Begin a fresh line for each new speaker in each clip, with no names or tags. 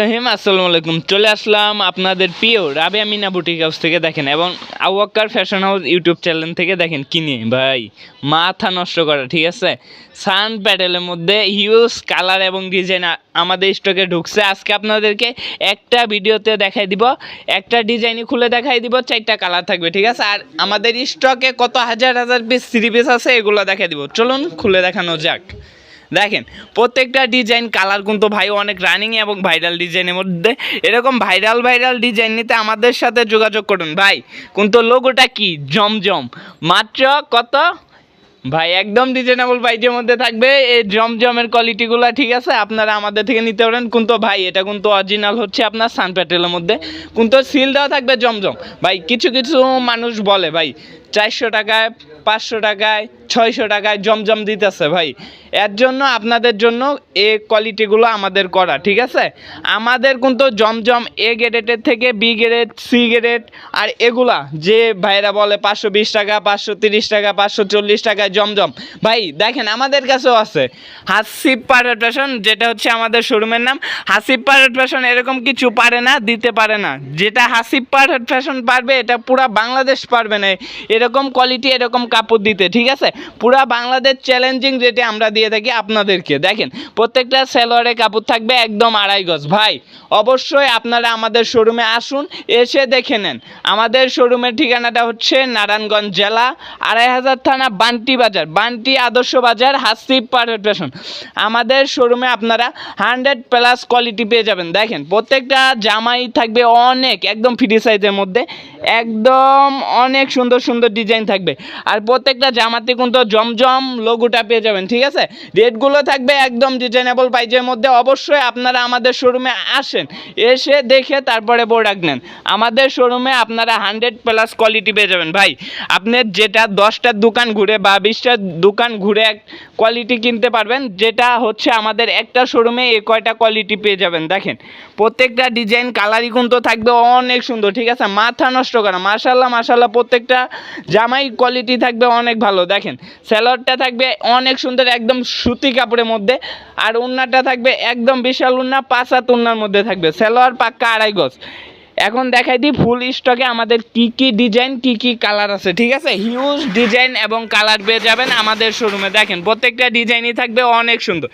রহিম, আসসালামু আলাইকুম। চলে আসলাম আপনাদের প্রিয় রাবিয়া মিনা বুটিক হাউস থেকে দেখেন, এবং আওয়াক্কার ফ্যাশন হাউস ইউটিউব চ্যানেল থেকে দেখেন কিনে ভাই, মাথা নষ্ট করা, ঠিক আছে? সান প্যাডেলের মধ্যে হিউজ কালার এবং ডিজাইন আমাদের স্টকে ঢুকছে। আজকে আপনাদেরকে একটা ভিডিওতে দেখাই দিব। একটা ডিজাইনই খুলে দেখাই দিব, চারটা কালার থাকবে, ঠিক আছে? আর আমাদের স্টকে কত হাজার হাজার পিস থ্রি পিস আছে, এগুলো দেখাই দিব। চলুন খুলে দেখানো যাক। দেখেন, প্রত্যেকটা ডিজাইন কালার কিন্তু ভাই অনেক রানিং এবং ভাইরাল ডিজাইনের মধ্যে। এরকম ভাইরাল ভাইরাল ডিজাইন নিতে আমাদের সাথে যোগাযোগ করুন। ভাই, কিন্তু লোগোটা কি? জমজম। মাত্র কত? ভাই, একদম ডিজাইনেবল প্রাইজের মধ্যে থাকবে। এই জমজমের কোয়ালিটিগুলো ঠিক আছে, আপনারা আমাদের থেকে নিতে পারেন। কিন্তু ভাই, এটা কিন্তু অরিজিনাল হচ্ছে আপনার সান প্যাটেলের মধ্যে। কিন্তু সিল দেওয়া থাকবে জমজম। ভাই, কিছু কিছু মানুষ বলে, ভাই চারশো টাকায়, পাঁচশো টাকায়, ছয়শো টাকায় জমজম দিতেছে ভাই। এর জন্য আপনাদের জন্য এ কোয়ালিটিগুলো আমাদের করা, ঠিক আছে? আমাদের কিন্তু জমজম এ গ্রেডের থেকে বি গ্রেড সি গ্রেড আর এগুলা, যে ভাইরা বলে পাঁচশো বিশ টাকা, পাঁচশো তিরিশ টাকা, পাঁচশো চল্লিশ টাকায় জমজম। ভাই, দেখেন আমাদের কাছেও আছে। হাসিব পারের ফ্যাশন যেটা হচ্ছে আমাদের শোরুমের নাম। হাসিব পারের ফ্যাশন এরকম কিছু পারে না, দিতে পারে না। যেটা হাসিব পারের ফ্যাশন পারবে, এটা পুরা বাংলাদেশ পারবে না। এরকম কোয়ালিটি এরকম কাপড় দিতে, ঠিক আছে? পুরা বাংলাদেশ চ্যালেঞ্জিং রেটে আমরা দিয়ে থাকি আপনাদেরকে। দেখেন, প্রত্যেকটা সেলোয়ারে কাপড় থাকবে একদম আড়াই গজ। ভাই, অবশ্যই আপনারা আমাদের শোরুমে আসুন, এসে দেখে নেন। আমাদের শোরুমের ঠিকানাটা হচ্ছে নারায়ণগঞ্জ জেলা, আড়াই হাজার থানা বান্টি বাজার, বান্টি আদর্শ বাজার, হাসিব ফ্যাশন আমাদের শোরুমে আপনারা হান্ড্রেড প্লাস কোয়ালিটি পেয়ে যাবেন। দেখেন, প্রত্যেকটা জামাই থাকবে অনেক, একদম ফ্রি সাইজের মধ্যে। একদম অনেক সুন্দর সুন্দর ডিজাইন থাকবে। আর প্রত্যেকটা জামাতে কিন্তু জমজম লোগোটা পেয়ে যাবেন, ঠিক আছে? রেটগুলো থাকবে একদম ডিজাইনেবল প্রাইজের মধ্যে। অবশ্যই আপনারা আমাদের শোরুমে আসেন, এসে দেখে তারপরে প্রোডাক্ট নেন। আমাদের শোরুমে আপনারা হান্ড্রেড প্লাস কোয়ালিটি পেয়ে যাবেন। ভাই, আপনি যেটা দশটার দোকান ঘুরে বা বিশটার দোকান ঘুরে এক কোয়ালিটি কিনতে পারবেন, যেটা হচ্ছে আমাদের একটা শোরুমে এ কয়টা কোয়ালিটি পেয়ে যাবেন। দেখেন, প্রত্যেকটা ডিজাইন কালারই কিন্তু থাকবে অনেক সুন্দর, ঠিক আছে? মাথা নষ্ট করা মাশাল্লাহ মাশাল্লাহ প্রত্যেকটা জামাই কোয়ালিটি থাকবে অনেক ভালো। দেখেন স্যালোয়ারটা থাকবে অনেক সুন্দর, একদম সুতি কাপড়ের মধ্যে। আর উন্নাটা থাকবে একদম বিশাল উন্না, পাঁচ হাত উন্নার মধ্যে থাকবে। স্যালোয়ার পাক্কা আড়াই গজ। এখন দেখাই দিই ফুল স্টকে আমাদের কি কি ডিজাইন কি কি কালার আছে, ঠিক আছে? হিউজ ডিজাইন এবং কালার পেয়ে যাবেন আমাদের শোরুমে দেখেন, প্রত্যেকটা ডিজাইনই থাকবে অনেক সুন্দর।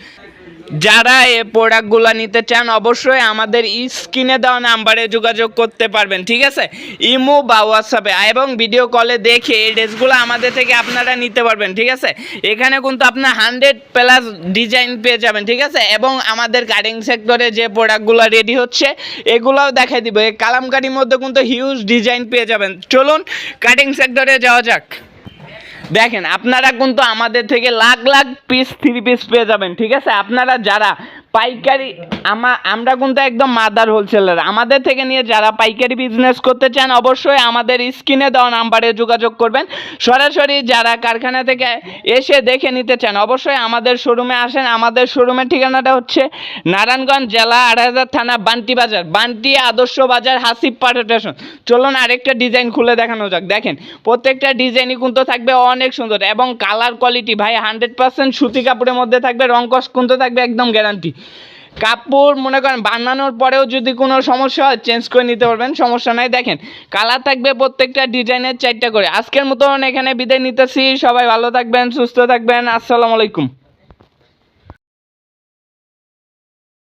যারা এই প্রোডাক্টগুলো নিতে চান, অবশ্যই আমাদের স্ক্রিনে দেওয়া নাম্বারে যোগাযোগ করতে পারবেন, ঠিক আছে? ইমো বা হোয়াটসঅ্যাপে এবং ভিডিও কলে দেখে এই ড্রেসগুলো আমাদের থেকে আপনারা নিতে পারবেন, ঠিক আছে? এখানে কিন্তু আপনার হান্ড্রেড প্লাস ডিজাইন পেয়ে যাবেন, ঠিক আছে? এবং আমাদের কাটিং সেক্টরে যে প্রোডাক্টগুলো রেডি হচ্ছে, এগুলোও দেখাই দিব। এই কালামকারির মধ্যে কিন্তু হিউজ ডিজাইন পেয়ে যাবেন। চলুন কাটিং সেক্টরে যাওয়া যাক। দেখেন, আপনারা কিন্তু আমাদের থেকে lakh lakh piece three piece পেয়ে যাবেন, ঠিক আছে? আপনারা যারা পাইকারি, আমা, আমরা কিন্তু একদম মাদার হোলসেলার আমাদের থেকে নিয়ে যারা পাইকারি বিজনেস করতে চান, অবশ্যই আমাদের স্ক্রিনে দেওয়া নাম্বারে যোগাযোগ করবেন। সরাসরি যারা কারখানা থেকে এসে দেখে নিতে চান, অবশ্যই আমাদের শোরুমে আসেন। আমাদের শোরুমের ঠিকানাটা হচ্ছে নারায়ণগঞ্জ জেলা আড়াই হাজার থানা বান্টি বাজার, বান্টি আদর্শ বাজার, হাসিব পাঠা স্টেশন চলুন আরেকটা ডিজাইন খুলে দেখানো যাক। দেখেন, প্রত্যেকটা ডিজাইনই কিন্তু থাকবে অনেক সুন্দর এবং কালার কোয়ালিটি ভাই হান্ড্রেড পার্সেন্ট সুতি কাপড়ের মধ্যে থাকবে, রং কস কিন্তু থাকবে একদম গ্যারান্টি কাপড়, মনে করেন, বানানোর পরেও যদি কোনো সমস্যা হয় চেঞ্জ করে নিতে পারবেন, সমস্যা নাই। দেখেন কালার থাকবে প্রত্যেকটা ডিজাইনের চারটা করে। আজকের মতন এখানে বিদায় নিতেছি। সবাই ভালো থাকবেন, সুস্থ থাকবেন। আসসালামু আলাইকুম।